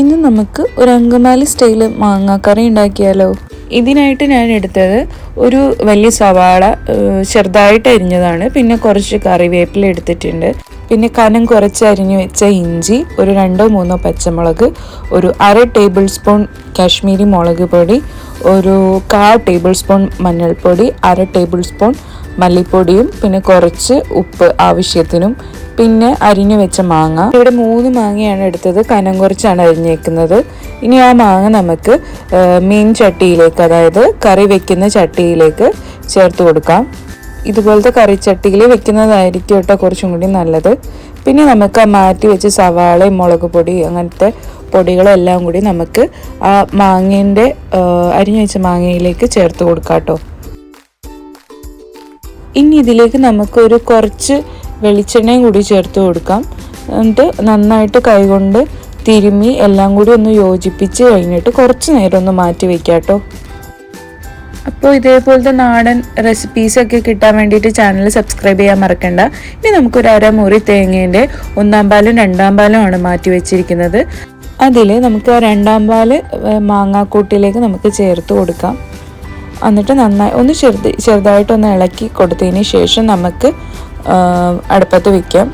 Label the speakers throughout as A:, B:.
A: ഇന്ന് നമുക്ക് ഒരു അങ്കമാലി സ്റ്റൈൽ മാങ്ങാക്കറി ഉണ്ടാക്കിയാലോ? ഇതിനായിട്ട് ഞാൻ എടുത്തത് ഒരു വലിയ സവാള ചെറുതായിട്ട് അരിഞ്ഞതാണ്. പിന്നെ കുറച്ച് കറിവേപ്പില എടുത്തിട്ടുണ്ട്. പിന്നെ കനം കുറച്ച് അരിഞ്ഞു വെച്ച ഇഞ്ചി ഒരു രണ്ടോ മൂന്നോ പച്ചമുളക് ഒരു അര ടേബിൾ സ്പൂൺ കാശ്മീരി മുളക് പൊടി ഒരു കാ ടേബിൾ സ്പൂൺ മഞ്ഞൾപ്പൊടി അര ടേബിൾ സ്പൂൺ മല്ലിപ്പൊടിയും പിന്നെ കുറച്ച് ഉപ്പ് ആവശ്യത്തിനും പിന്നെ അരിഞ്ഞു വെച്ച മാങ്ങ. ഇവിടെ മൂന്ന് മാങ്ങയാണ് എടുത്തത്. കനം കുറച്ചാണ് അരിഞ്ഞേക്കുന്നത്. ഇനി ആ മാങ്ങ നമുക്ക് മീൻ ചട്ടിയിലേക്ക് അതായത് കറി വെക്കുന്ന ചട്ടിയിലേക്ക് ചേർത്ത് കൊടുക്കാം. ഇതുപോലത്തെ കറിച്ചട്ടിയിൽ വെക്കുന്നതായിരിക്കും കേട്ടോ കുറച്ചും കൂടി നല്ലത്. പിന്നെ നമുക്ക് മാറ്റി വെച്ച് സവാളയും മുളക് പൊടി അങ്ങനത്തെ പൊടികളെല്ലാം കൂടി നമുക്ക് ആ മാങ്ങേന്റെ അരിഞ്ഞു വെച്ച മാങ്ങയിലേക്ക് ചേർത്ത് കൊടുക്കാം കേട്ടോ. ഇനി ഇതിലേക്ക് നമുക്കൊരു കുറച്ച് വെളിച്ചെണ്ണയും കൂടി ചേർത്ത് കൊടുക്കാം. എന്നിട്ട് നന്നായിട്ട് കൈകൊണ്ട് തിരുമ്മി എല്ലാം കൂടി ഒന്ന് യോജിപ്പിച്ച് കഴിഞ്ഞിട്ട് കുറച്ച് നേരം ഒന്ന് മാറ്റി വെക്കാം കേട്ടോ. അപ്പോൾ ഇതേപോലത്തെ നാടൻ റെസിപ്പീസൊക്കെ കിട്ടാൻ വേണ്ടിയിട്ട് ചാനൽ സബ്സ്ക്രൈബ് ചെയ്യാൻ മറക്കണ്ട. ഇനി നമുക്കൊരു അരമുറി തേങ്ങേന്റെ ഒന്നാം പാലും രണ്ടാം പാലും ആണ് മാറ്റി വെച്ചിരിക്കുന്നത്. അതിൽ നമുക്ക് ആ രണ്ടാം പാൽ മാങ്ങാക്കൂട്ടിലേക്ക് നമുക്ക് ചേർത്ത് കൊടുക്കാം. എന്നിട്ട് നന്നായി ഒന്ന് ചെറുത് ചെറുതായിട്ടൊന്ന് ഇളക്കി കൊടുത്തതിന് ശേഷം നമുക്ക് അടുപ്പത്ത് വയ്ക്കാം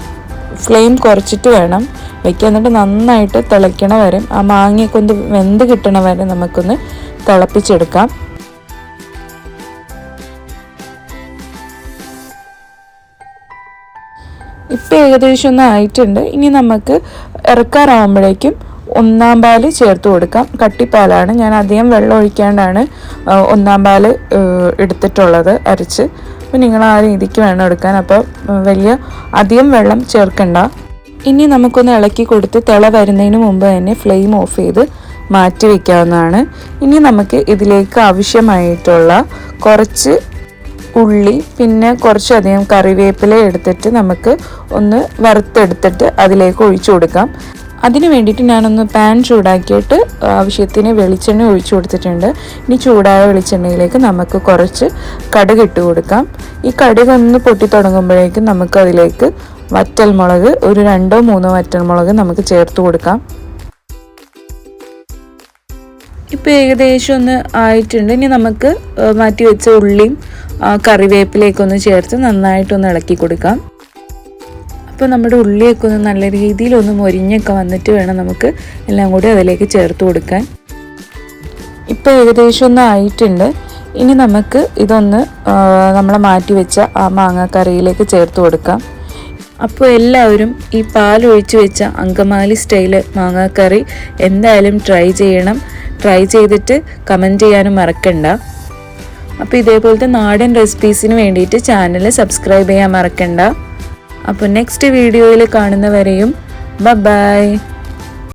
A: ഫ്ലെയിം കുറച്ചിട്ട് വേണം വയ്ക്കുക എന്നിട്ട് നന്നായിട്ട് തിളയ്ക്കണ വരെ ആ മാങ്ങയൊക്കെ ഒന്ന് വെന്ത് കിട്ടണ വരെ നമുക്കൊന്ന് തിളപ്പിച്ചെടുക്കാം. ഇപ്പം ഏകദേശം ഒന്ന് ആയിട്ടുണ്ട്. ഇനി നമുക്ക് ഇറക്കാറാവുമ്പോഴേക്കും ഒന്നാം പാൽ ചേർത്ത് കൊടുക്കാം. കട്ടിപ്പാലാണ്. ഞാൻ അധികം വെള്ളം ഒഴിക്കാണ്ടാണ് ഒന്നാം പാൽ എടുത്തിട്ടുള്ളത് അരച്ച്. അപ്പം നിങ്ങൾ ആ രീതിക്ക് വേണം എടുക്കാൻ. അപ്പോൾ വലിയ അധികം വെള്ളം ചേർക്കണ്ട. ഇനി നമുക്കൊന്ന് ഇളക്കി കൊടുത്ത് തിള വരുന്നതിന് മുമ്പ് തന്നെ ഫ്ലെയിം ഓഫ് ചെയ്ത് മാറ്റി വയ്ക്കാവുന്നതാണ് ഇനി നമുക്ക് ഇതിലേക്ക് ആവശ്യമായിട്ടുള്ള കുറച്ച് ഉള്ളി പിന്നെ കുറച്ചധികം കറിവേപ്പില എടുത്തിട്ട് നമുക്ക് ഒന്ന് വറുത്തെടുത്തിട്ട് അതിലേക്ക് ഒഴിച്ചു കൊടുക്കാം. അതിന് വേണ്ടിയിട്ട് ഞാനൊന്ന് പാൻ ചൂടാക്കിയിട്ട് ആവശ്യത്തിന് വെളിച്ചെണ്ണ ഒഴിച്ചു കൊടുത്തിട്ടുണ്ട്. ഇനി ചൂടായ വെളിച്ചെണ്ണയിലേക്ക് നമുക്ക് കുറച്ച് കടുക് ഇട്ട് കൊടുക്കാം. ഈ കടുക് ഒന്ന് പൊട്ടി തുടങ്ങുമ്പോഴേക്കും നമുക്ക് അതിലേക്ക് വറ്റൽമുളക് ഒരു രണ്ടോ മൂന്നോ വറ്റൽമുളക് നമുക്ക് ചേർത്ത് കൊടുക്കാം. ഇപ്പോൾ ഏകദേശം ഒന്ന് ആയിട്ടുണ്ട്. ഇനി നമുക്ക് മാറ്റി വെച്ച ഉള്ളിയും കറിവേപ്പിലേക്കൊന്ന് ചേർത്ത് നന്നായിട്ടൊന്ന് ഇളക്കി കൊടുക്കാം. അപ്പോൾ നമ്മുടെ ഉള്ളിയൊക്കെ ഒന്ന് നല്ല രീതിയിൽ ഒന്ന് മൊരിഞ്ഞൊക്കെ വന്നിട്ട് വേണം നമുക്ക് എല്ലാം കൂടി അതിലേക്ക് ചേർത്ത് കൊടുക്കാൻ. ഇപ്പോൾ ഏകദേശം ഒന്ന് ആയിട്ടുണ്ട്. ഇനി നമുക്ക് ഇതൊന്ന് നമ്മൾ മാറ്റി വെച്ച ആ മാങ്ങാക്കറിയിലേക്ക് ചേർത്ത് കൊടുക്കാം. അപ്പോൾ എല്ലാവരും ഈ പാൽ ഒഴിച്ച് വെച്ച അങ്കമാലി സ്റ്റൈൽ മാങ്ങാക്കറി എന്തായാലും ട്രൈ ചെയ്യണം. ട്രൈ ചെയ്തിട്ട് കമന്റ് ചെയ്യാനും മറക്കണ്ട. അപ്പോൾ ഇതേപോലത്തെ നാടൻ റെസിപ്പീസിന് വേണ്ടിയിട്ട് ചാനൽ സബ്സ്ക്രൈബ് ചെയ്യാൻ മറക്കണ്ട. അപ്പോൾ നെക്സ്റ്റ് വീഡിയോയിൽ കാണുന്നവരെയും ബ ബൈ.